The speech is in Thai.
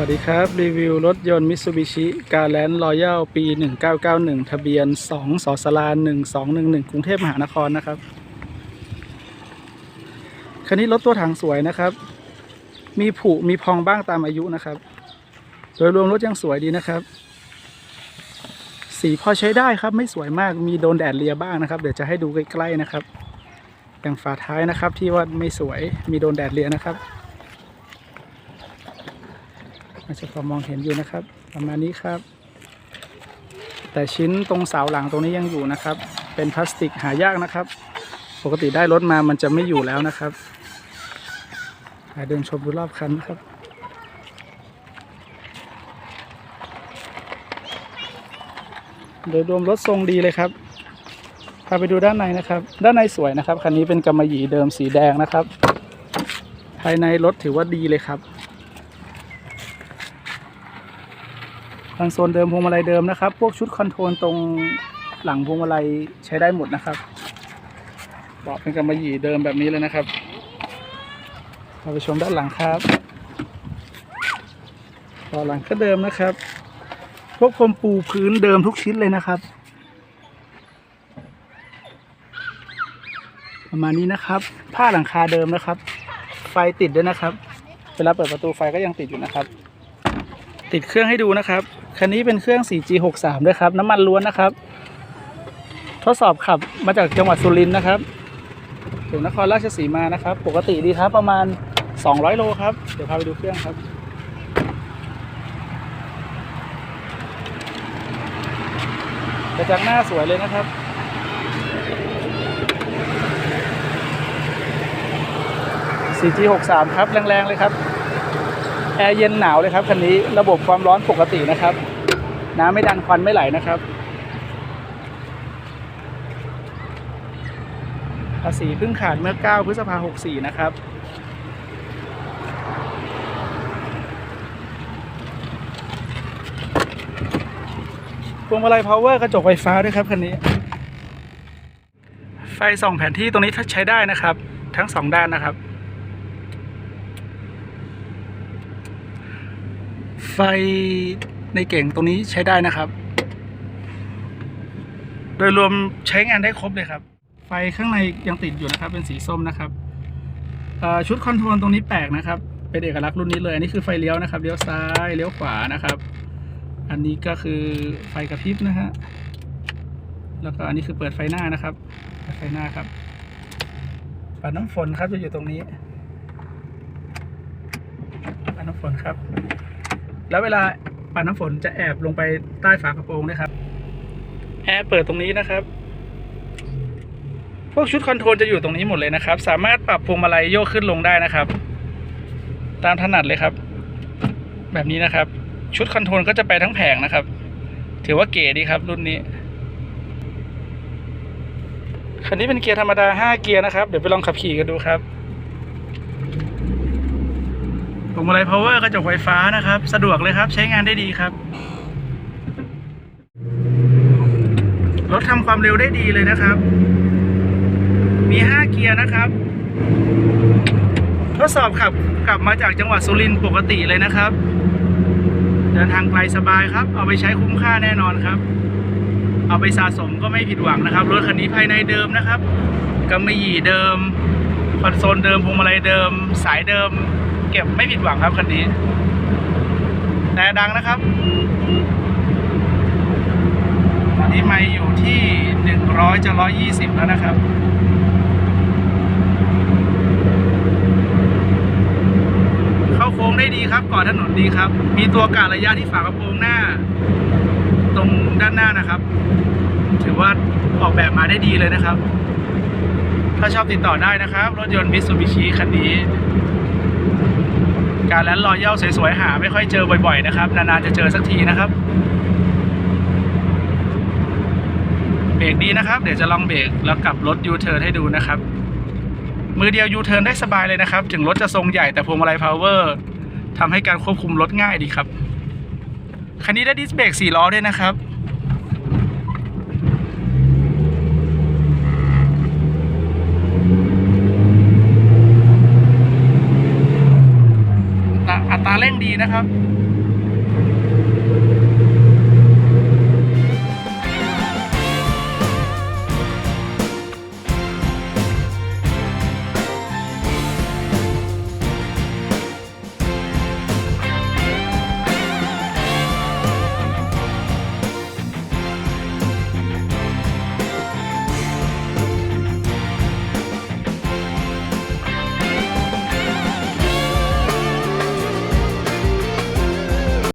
วัสดีครับ รีวิวรถยนต์ Mitsubishi g a l a n t Royal ปี 1991 ทะเบียน 2สอสลา1211 กรุงเทพมหานครนะครับ คันนี้รถตัวถังสวยนะครับ มีผุมีพองบ้างตามอายุนะครับ โดยรวมรถยังสวยดีนะครับ สีพอใช้ได้ครับ ไม่สวยมากมีโดนแดดเลียบ้างนะครับ เดี๋ยวจะให้ดูใกล้ๆนะครับ อย่างฝาท้ายนะครับที่ว่าไม่สวยมีโดนแดดเลียนะครับ อาจจะพอมองเห็นอยู่นะครับ ประมาณนี้ครับ แต่ชิ้นตรงเสาหลังตรงนี้ยังอยู่นะครับ เป็นพลาสติกหายากนะครับ ปกติได้รถมามันจะไม่อยู่แล้วนะครับเดินชมดูรอบคันนะครับโดยรวมรถทรงดีเลยครับ พาไปดูด้านในนะครับ ด้านในสวยนะครับ คันนี้เป็นกำมะหยี่เดิมสีแดงนะครับ ภายในรถถือว่าดีเลยครับ คอนโซลเดิมพวงมาลัยเดิมนะครับ พวกชุดคอนโทรลตรงหลังพวงมาลัยใช้ได้หมดนะครับเบาะเป็นกำมะหยี่เดิมแบบนี้เลยนะครับเราไปชมด้านหลังครับเบาะหลังก็เดิมนะครับ พวกพรมปูพื้นเดิมทุกชิ้นเลยนะครับ ประมาณนี้นะครับ ผ้าหลังคาเดิมนะครับ ไฟติดด้วยนะครับ เวลาเปิดประตูไฟก็ยังติดอยู่นะครับ ติดเครื่องให้ดูนะครับ คันนี้เป็นเครื่อง 4G63 ด้วยครับ น้ำมันล้วนนะครับ ทดสอบขับมาจากจังหวัดสุรินทร์นะครับถึงนครราชสีมานะครับ ปกติดีครับประมาณ 200 โลครับ เดี๋ยวพาไปดูเครื่องครับกระจังหน้าสวยเลยนะครับ 4G63 ครับ แรง ๆ เลยครับ แอร์เย็นหนาวเลยครับคันนี้ระบบความร้อนปกตินะครับ น้ำไม่ดันควันไม่ไหลนะครับภาษีเพิ่งขาดเมื่อ 9 พฤษภาคม64 นะครับพวงมาลัยพาวเวอร์กระจกไฟฟ้าด้วยครับคันนี้ ไฟส่องแผนที่ตรงนี้ถ้าใช้ได้นะครับ ทั้งสองด้านนะครับ ไฟในเก่งตรงนี้ใช้ได้นะครับ โดยรวมใช้งานได้ครบเลยครับ ไฟข้างในยังติดอยู่นะครับ เป็นสีส้มนะครับชุดคอนโทรลตรงนี้แปลกนะครับ เป็นเอกลักษณ์รุ่นนี้เลย อันนี้คือไฟเลี้ยวนะครับ เลี้ยวซ้าย เลี้ยวขวานะครับ อันนี้ก็คือไฟกระพริบนะฮะ แล้วก็อันนี้คือเปิดไฟหน้านะครับ เปิดไฟหน้าครับ ปัดน้ำฝนครับจะอยู่ตรงนี้ปัดน้ำฝนครับ แล้วเวลาปัดน้ำฝนจะแอบลงไปใต้ฝากระโปรงนะครับแอร์เปิดตรงนี้นะครับ พวกชุดคอนโทรลจะอยู่ตรงนี้หมดเลยนะครับ สามารถปรับพวงมาลัยโยกขึ้นลงได้นะครับ ตามถนัดเลยครับ แบบนี้นะครับ ชุดคอนโทรลก็จะไปทั้งแผงนะครับ ถือว่าเก๋ดีครับ รุ่นนี้คันนี้เป็นเกียร์ธรรมดา 5 เกียร์นะครับ เดี๋ยวไปลองขับขี่กันดูครับ พวงมาลัยพาวเวอร์กระจกไฟฟ้านะครับ สะดวกเลยครับใช้งานได้ดีครับ รถทำความเร็วได้ดีเลยนะครับ มี 5 เกียร์นะครับ ทดสอบขับกลับมาจากจังหวัดสุรินทร์ปกติเลยนะครับ เดินทางไกลสบายครับ เอาไปใช้คุ้มค่าแน่นอนครับ เอาไปสะสมก็ไม่ผิดหวังนะครับ รถคันนี้ภายในเดิมนะครับกำมะหยี่เดิมคอนโซลเดิมพวงมาลัยเดิม สายเดิม ก็บไม่ผิดหวังครับคันนี้ แต่ดังนะครับ ตอนนี้ไม่อยู่ที่หนึ่งร้อยจะร้อยยี่สิบแล้วนะครับเข้าโค้งได้ดีครับก่อนถนนดีครับ มีตัวกะระยะที่ฝากระโปรงหน้า ตรงด้านหน้านะครับ ถือว่าออกแบบมาได้ดีเลยนะครับ ถ้าชอบติดต่อได้นะครับ รถยนต์มิ t ซูบิชิคันนี้ การแลนด์รอยย่าสวยๆหาไม่ค่อยเจอบ่อยๆนะครับ นานๆจะเจอสักทีนะครับ เบรกดีนะครับ เดี๋ยวจะลองเบรกแล้วกลับรถยูเทิร์นให้ดูนะครับ มือเดียวยูเทิร์นได้สบายเลยนะครับ ถึงรถจะทรงใหญ่แต่พวงมาลัยพาวเวอร์ทำให้การควบคุมรถง่ายดีครับ คันนี้ได้ดิสเบรก4ล้อด้วยนะครับ อัตราอั ตราเร่งดีนะครับ